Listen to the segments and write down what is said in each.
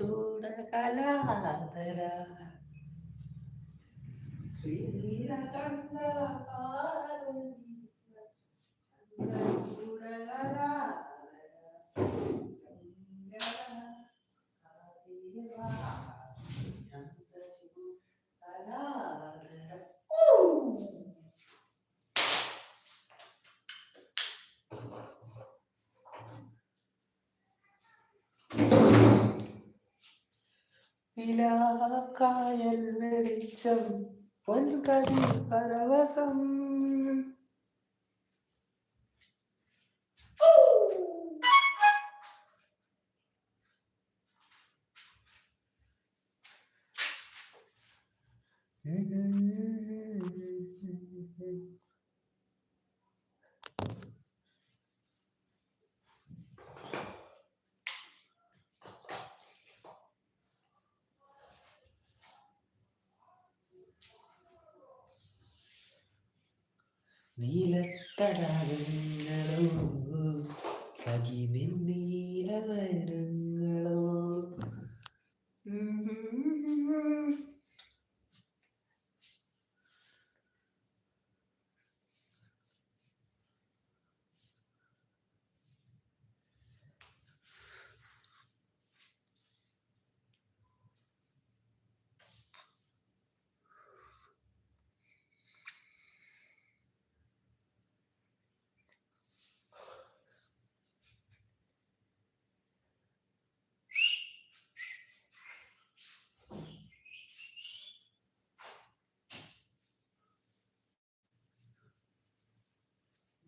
ചൂടകലാധര ശ്രീനീലകണ്ഠ നിലാക്കായൽ വെളിച്ചം പൊൻകടി പരവസം. നീലത്തടാകങ്ങളോ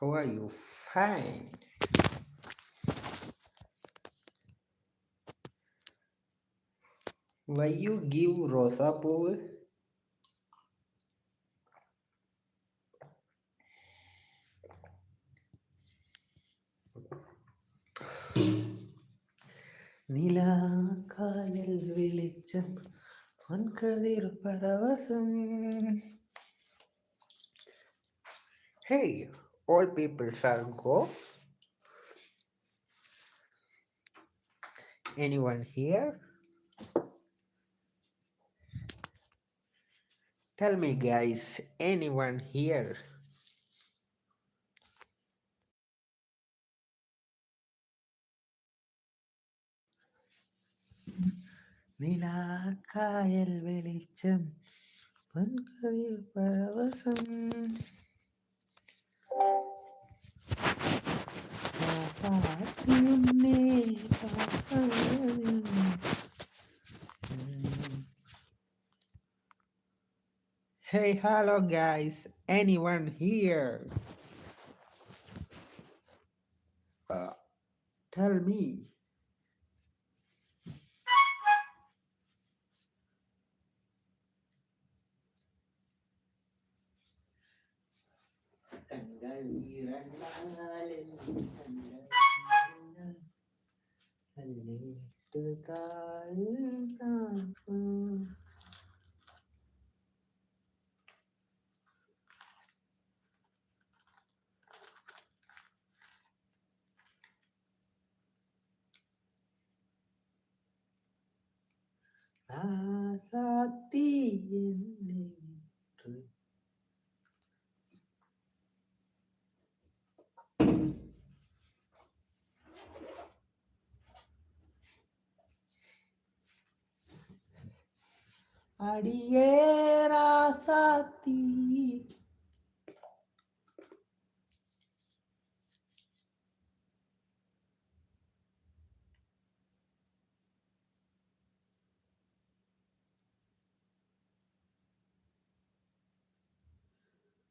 How are you? Fine. why you give Rosa Bowl? நிலா காயல் வெளிச்சம் பொன்கதிர் பரவசம் Hey, all people shall go. Anyone here? Tell me, guys, anyone here? നിലാക്കായൽ വെളിച്ചം പൊൻകതിർ പരവസം കാത്തിയുന്നേ കാക്കവരിൽ. Hey, hello guys. Anyone here? Uh, tell me. കൺകൾ അടിയേ രാസാത്തി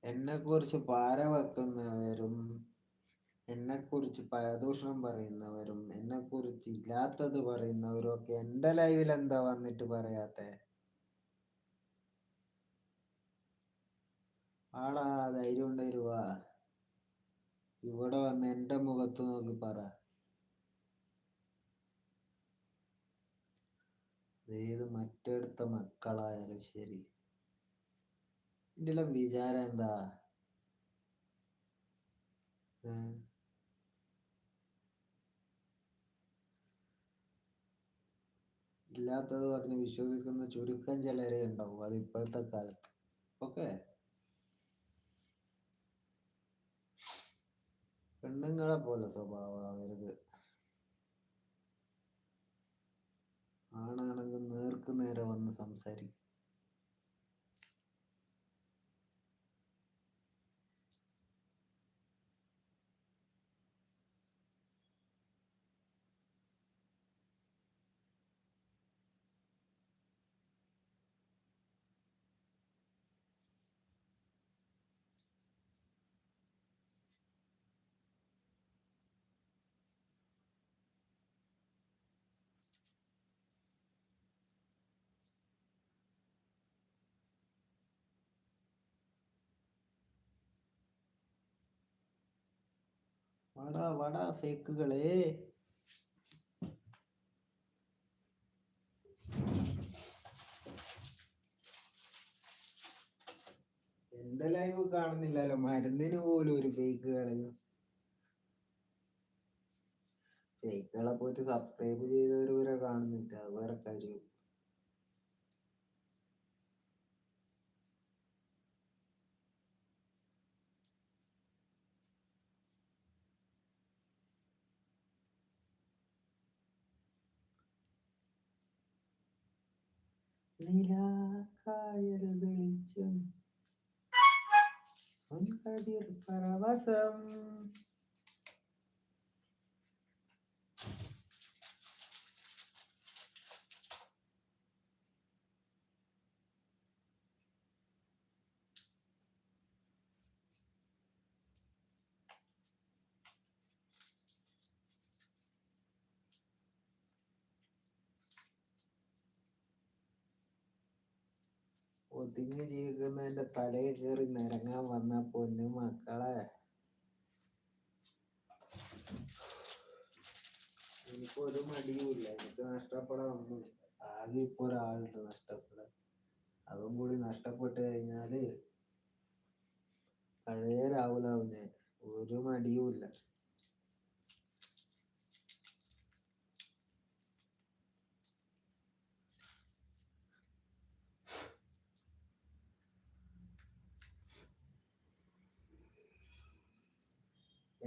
എന്നെ കുറിച്ച് പാര വെക്കുന്നവരും എന്നെക്കുറിച്ച് പരദൂഷണം പറയുന്നവരും എന്നെക്കുറിച്ച് ഇല്ലാത്തത് പറയുന്നവരും ഒക്കെ എന്റെ ലൈവിൽ എന്താ വന്നിട്ട് പറയാത്തെ? ആടാ ധൈര്യം ഉണ്ടായിരുവാ. ഇവിടെ വന്ന് എന്റെ മുഖത്ത് നോക്കി പറ. ഏത് മറ്റെടുത്ത മക്കളായാലും ശരി. ഇതിലും വിചാരം എന്താ? ഇല്ലാത്തത് പറഞ്ഞ് വിശ്വസിക്കുന്ന ചുരുക്കം ചിലരെ ഉണ്ടാവും. അത് ഇപ്പോഴത്തെ കാലത്ത്. ഓക്കെ? പെണ്ണുങ്ങളെ പോലെ സ്വഭാവമാവരുത്. ആണാണെങ്കിൽ നേർക്ക് നേരെ വന്ന് സംസാരിക്കും. വാടാ വാടാ ഫേക്കുകളെ എന്റെ ലൈവ് കാണുന്നില്ലല്ലോ മരുന്നിന് പോലും ഒരു ഫേക്ക് കളയും. ഫേക്കുകളെ പോയിട്ട് സബ്സ്ക്രൈബ് ചെയ്തവര് വരെ കാണുന്നില്ല വേറെ കാര്യം. ஞாயிறு வெளிச்சம் பரவசம் ഒതുങ്ങി ജീവിക്കുന്നതിന്റെ തലയിൽ കയറി നിരങ്ങാൻ വന്ന പൊന്നു മക്കളെ. എനിക്ക് ഒരു മടിയുമില്ല എനിക്ക് നഷ്ടപ്പെടാൻ ഒന്നുമില്ല. ആകെ ഇപ്പൊ ഒരാളുണ്ട് നഷ്ടപ്പെടാൻ. അതും കൂടി നഷ്ടപ്പെട്ട് കഴിഞ്ഞാൽ പഴയ രാഹുലാവും ഞാൻ ഒരു മടിയുമില്ല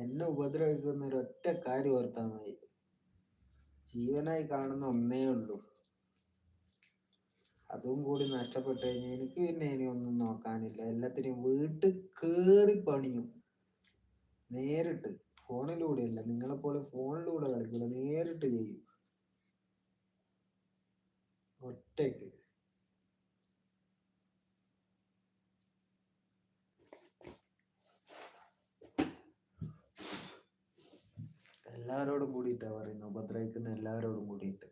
എന്നെ ഉപദ്രവിക്കുന്ന ഒരൊറ്റ കാര്യം ഓർത്താൽ മതി. ജീവനായി കാണുന്ന ഒന്നേ ഉള്ളൂ. അതും കൂടി നഷ്ടപ്പെട്ടു കഴിഞ്ഞാൽ എനിക്ക് പിന്നെ ഇനി ഒന്നും നോക്കാനില്ല. എല്ലാത്തിനും വീട്ടിൽ കേറി പണിയും. നേരിട്ട് ഫോണിലൂടെ അല്ല നിങ്ങളെ പോലെ ഫോണിലൂടെ കളിക്കില്ല നേരിട്ട് ചെയ്യും. ഒറ്റയ്ക്ക്. എല്ലാവരോടും കൂടിയിട്ടാ പറയുന്നത് ഉപദ്രവിക്കുന്ന എല്ലാവരോടും കൂടിയിട്ട്.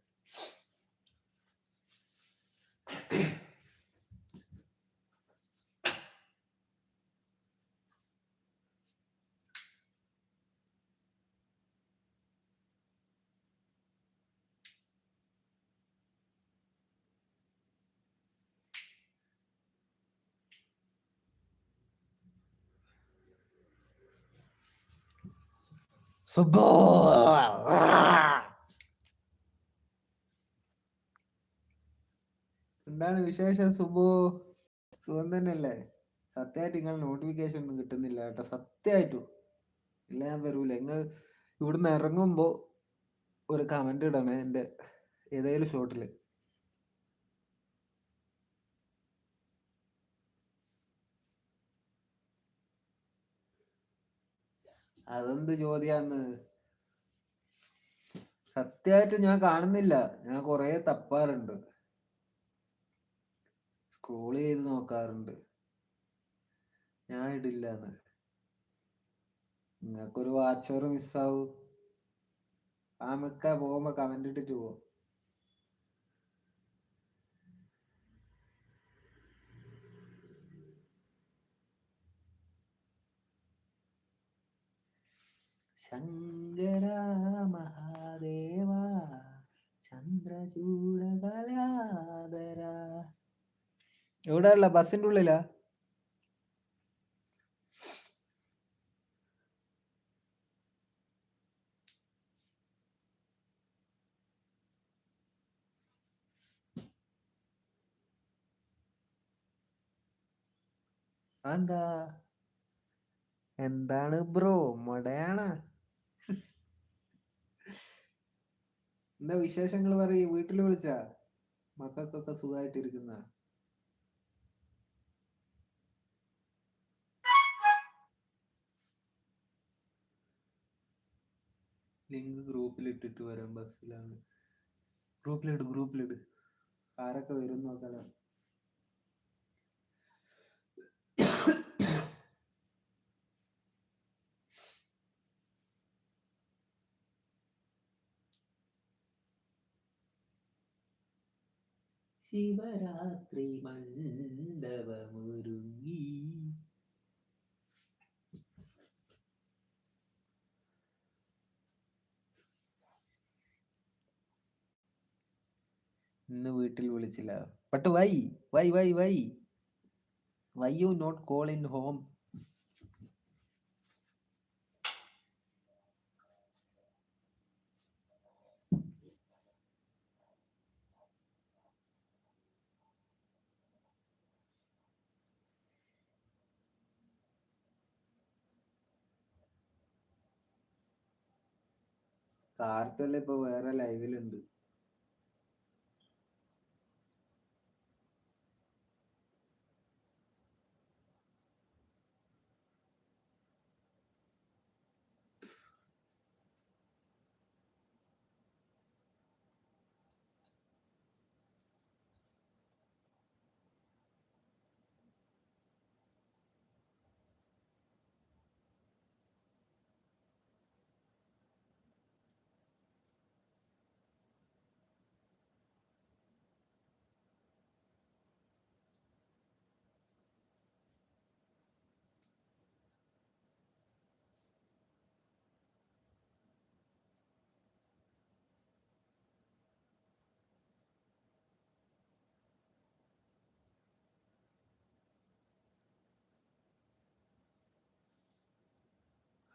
Football. എന്താണ് വിശേഷം സുബു? സുഖം തന്നെയല്ലേ? സത്യമായിട്ട് നിങ്ങൾ നോട്ടിഫിക്കേഷൻ ഒന്നും കിട്ടുന്നില്ല കേട്ടോ. സത്യമായിട്ടും. ഇല്ല ഞാൻ വരൂല. നിങ്ങൾ ഇവിടുന്ന് ഇറങ്ങുമ്പോൾ ഒരു കമന്റ് ഇടണേ എന്റെ ഏതെങ്കിലും ഷോട്ടിൽ അതെന്ത് ചോദ്യാന്ന്? സത്യമായിട്ട് ഞാൻ കാണുന്നില്ല. ഞാൻ കൊറേ തപ്പാറുണ്ട്. സ്ക്രോൾ ചെയ്ത് നോക്കാറുണ്ട്. ഞാൻ ഇടില്ലാന്ന്. നിങ്ങൾക്കൊരു വാച്ചർ മിസ്സാവൂ ആ മിക്ക പോകുമ്പോ കമന്റ് ഇട്ടിട്ട് പോ ശങ്കര മഹാദേവ ചന്ദ്രചൂട കലാധര എവിടെ ഉള്ള ബസിന്റെ ഉള്ളിലാ? എന്താ എന്താണ് ബ്രോ? മൊടയാണ്. എന്താ വിശേഷങ്ങൾ പറയ് വീട്ടിൽ വിളിച്ച? മക്കൾക്കൊക്കെ സുഖമായിട്ടിരിക്കുന്ന ലിങ്ക് ഗ്രൂപ്പിൽ ഇട്ടിട്ട് വരാം ബസ്സിലാണ്. ഗ്രൂപ്പിലിട് ഗ്രൂപ്പിലിട്. ആരൊക്കെ വരും നോക്കാലോ. ശിവരാത്രി മണ്ഡപമൊരുങ്ങി. ഇന്ന് വീട്ടിൽ വിളിച്ചില്ല. But why why why why. Why you not call in home. കാർത്തല്ല ഇപ്പൊ വേറെ ലൈവിലുണ്ട്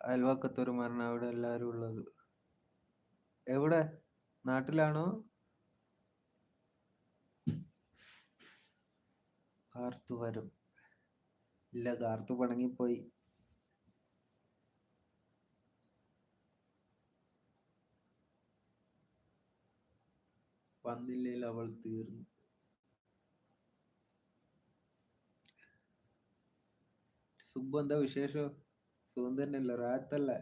അയൽവക്കത്തൊരു മരണം അവിടെ എല്ലാരും ഉള്ളത്. എവിടെ? നാട്ടിലാണോ? കാർത്തു വരും. ഇല്ല കാർത്തു പണങ്ങിപ്പോയി. വന്നില്ലെങ്കിൽ അവൾ തീർന്നു. സുബ്ബു എന്താ വിശേഷം? സുഖം തന്നെയല്ലേ റാത്തല്ലേ?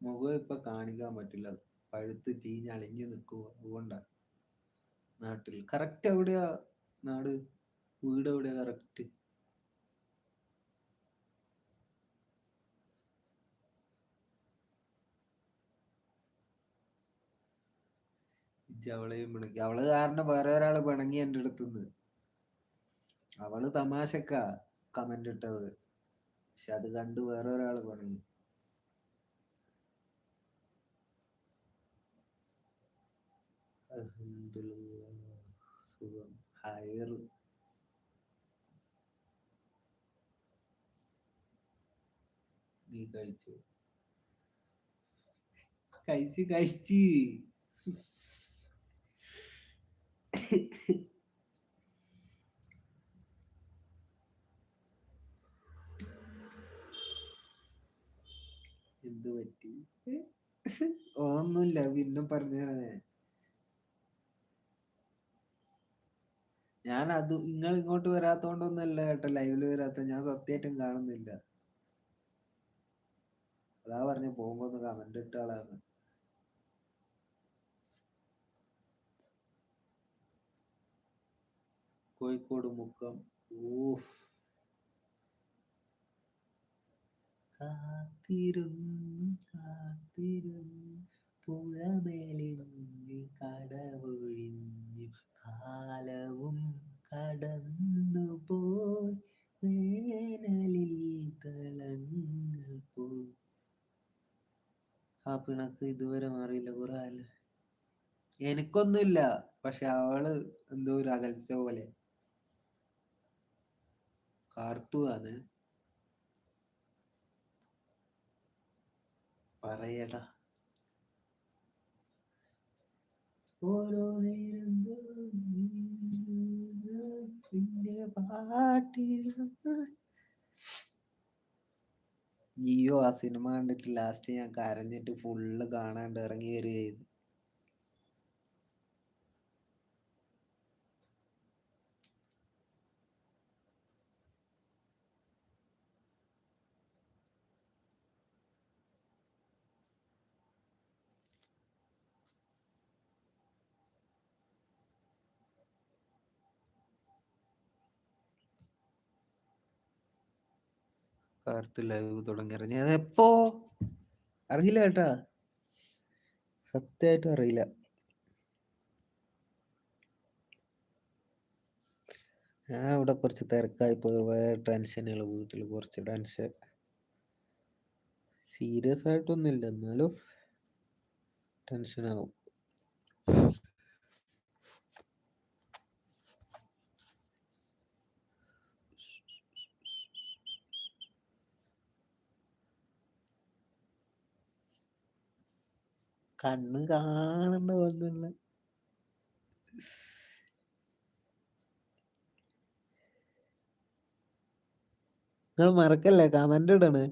മുഖം ഇപ്പൊ കാണിക്കാൻ പറ്റില്ല. പഴുത്ത് ചീഞ്ഞ് അളിഞ്ഞു നിൽക്കുക അതുകൊണ്ടാ. നാട്ടിൽ. കറക്റ്റ് എവിടെയാ നാട്? വീട് എവിടെയാ കറക്റ്റ് അവളെയും പിണക്കി അവൾ കാരണം വേറെ ഒരാൾ പിണങ്ങി എന്റെ അടുത്തുനിന്ന്. അവൾ തമാശക്കാ കമന്റ് ഇട്ടത്. പക്ഷെ അത് കണ്ട് വേറെ ഒരാൾ പിണങ്ങി. കയറ് നീ കഴിച്ചു കഴിച്ച് കഴിച്ച് എന്ത് പറ്റി? ഒന്നുമില്ല. പിന്നെ പറഞ്ഞു ഞാൻ അത് നിങ്ങൾ ഇങ്ങോട്ട് വരാത്തോണ്ടൊന്നല്ല കേട്ടോ ലൈവിൽ വരാത്ത. ഞാൻ സത്യമായിട്ടും കാണുന്നില്ല. അതാ പറഞ്ഞ പോകുമ്പോ ഒന്ന് കമന്റ് ഇട്ട ആളാണ് കോഴിക്കോട് മുക്കം. ഊഫ്. കാത്തിരുന്നു കാത്തിരുന്നു. പുഴമേലിഞ്ഞ് കടവൊഴിഞ്ഞ്. കാലവും കടന്നു പോയി വേനലിൽ തളങ്ങൾ പോയി. ആ പിണക്ക് ഇതുവരെ മാറിയില്ല കുറെ എനിക്കൊന്നുമില്ല പക്ഷെ അവൾ എന്തോ ഒരു അകൽച്ച പോലെ. കാർത്തു ആണ് പറയടാ. ഓരോ നേരം നിന്റെ പാട്ടിൽ അയ്യോ ആ സിനിമ കണ്ടിട്ട് ലാസ്റ്റ് ഞാൻ കരഞ്ഞിട്ട് ഫുള്ള് കാണാണ്ട് ഇറങ്ങി വരിക കാർത്ത് ലൈവ് തുടങ്ങി ഞാൻ എപ്പോ? അറിയില്ല കേട്ടാ. സത്യമായിട്ടും അറിയില്ല. ഞാൻ ഇവിടെ കുറച്ച് തിരക്കായി പോയി. വേറെ ടെൻഷനുകൾ വീട്ടിൽ കുറച്ച് ടെൻഷൻ സീരിയസ് ആയിട്ടൊന്നുമില്ല. എന്നാലും ടെൻഷൻ കണ്ണ് കാണണ്ട പോലുള്ള നിങ്ങൾ മറക്കല്ലേ? കമന്റ് ഇടണ്.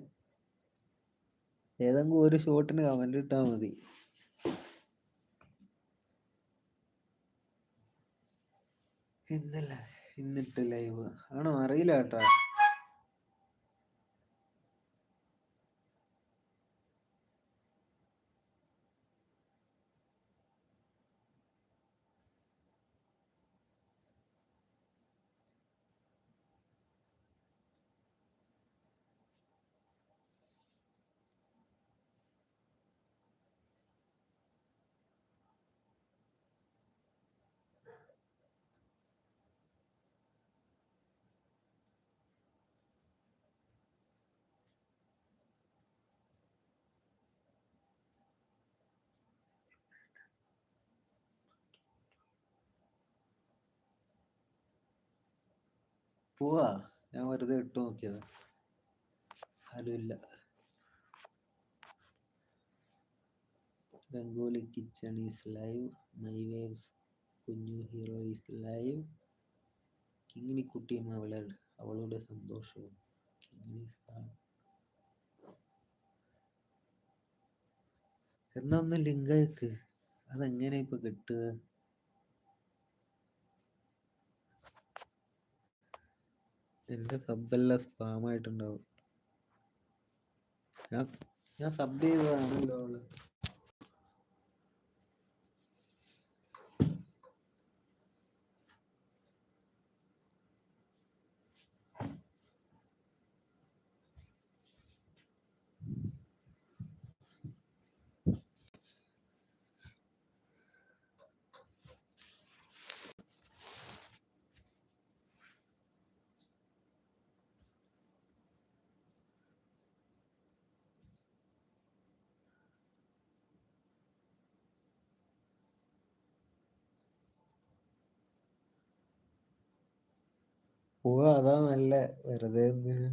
ഏതെങ്കിലും ഒരു ഷോട്ടിന് കമന്റ് ഇട്ടാ മതി. ഇന്നല്ല ഇന്നിട്ട് ലൈവ് ആണോ? അറിയില്ല കേട്ടാ. പോവാ. ഞാൻ വെറുതെ ഇട്ട് നോക്കിയതാ. ആരുമില്ല. Rangoli kitchen is live. My waves കുഞ്ഞു ഹീറോ ഈസ് ലൈവ്. കിങ്ങിണിക്കുട്ടി അവളെ അവളുടെ സന്തോഷവും എന്നാ ഒന്ന് ലിങ്ക് അയക്ക്. അതെങ്ങനെ ഇപ്പൊ കിട്ടുക? എന്റെ സബ്ബെല്ലാം സ്പാം ആയിട്ടുണ്ടാവും. ഞാൻ ഞാൻ സബ് ചെയ്തതാണല്ലോ അവൾ. പോവാ. അതാ നല്ല വെറുതെ എന്തിന്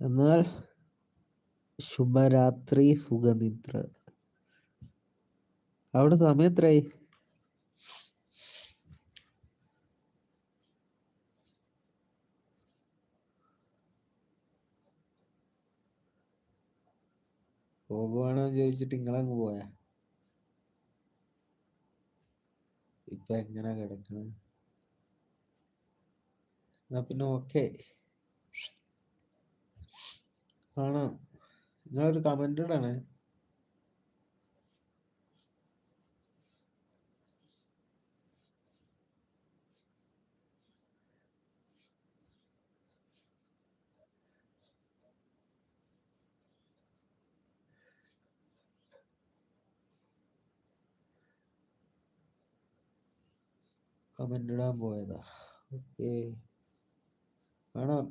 എന്നാൽ ശുഭരാത്രി സുഖനിദ്ര. അവിടെ സമയം എത്രയായി പോകുവാണോ ചോദിച്ചിട്ട് നിങ്ങളങ്ങ് പോയാ? ഇപ്പൊ എങ്ങനെ കിടക്കണ? എന്നാ പിന്നെ ഓക്കെ കാണാം. നിങ്ങളൊരു കമന്റ് ഇടണേ. കമന്റ് ഇടാൻ പോയതാ. ഓക്കെ. കാണാം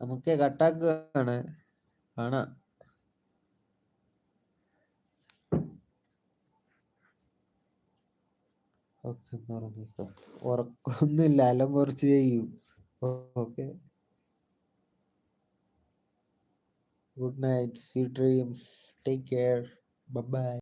നമുക്ക് കട്ടാക്കുകയാണ്. കാണാം. ഓക്കെ ഉറങ്ങിക്കോ ഉറക്കൊന്നുമില്ല അലം കുറച്ച് ചെയ്യും okay. Good night sweet dreams take care bye